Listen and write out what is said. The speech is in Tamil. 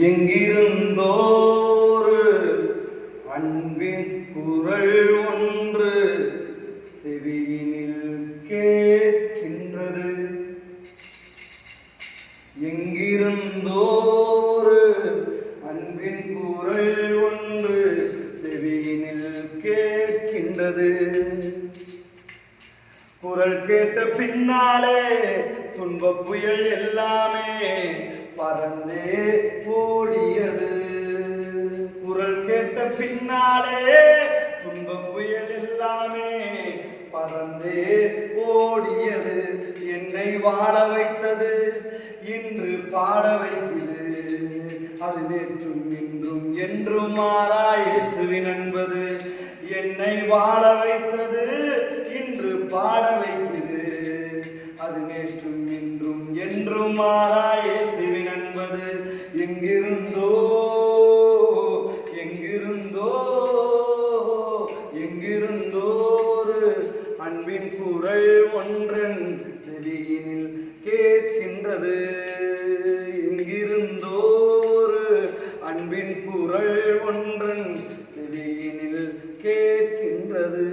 எங்கிருந்தோரு அன்பின் குரல் ஒன்று செவியினில் கேட்கின்றது. எங்கிருந்தோரு அன்பின் குரல் ஒன்று செவியினில் கேட்கின்றது. குரல் கேட்ட பின்னாலே துன்பப் புயல் எல்லாமே பறந்தே ஓடியது. குரல் கேட்ட பின்னாலே துன்பப் புயல் எல்லாமே பறந்தே ஓடியது. என்னை வாழ வைத்தது இன்று பாட வைத்தது. அது நேற்றும் இன்றும் என்றும் மாறாயிருத்துவின் என்பது என்னை வாழ வைத்தது இன்று பாட வைக்குது அது நேற்றும் இன்றும் என்றும் மாறாயே திவி எங்கிருந்தோ எங்கிருந்தோ எங்கிருந்தோரு அன்பின் குரல் ஒன்றன் செவியினில் கேட்கின்றது. எங்கிருந்தோரு அன்பின் குரல் ஒன்றன் செவியினில் கேட்கின்றது.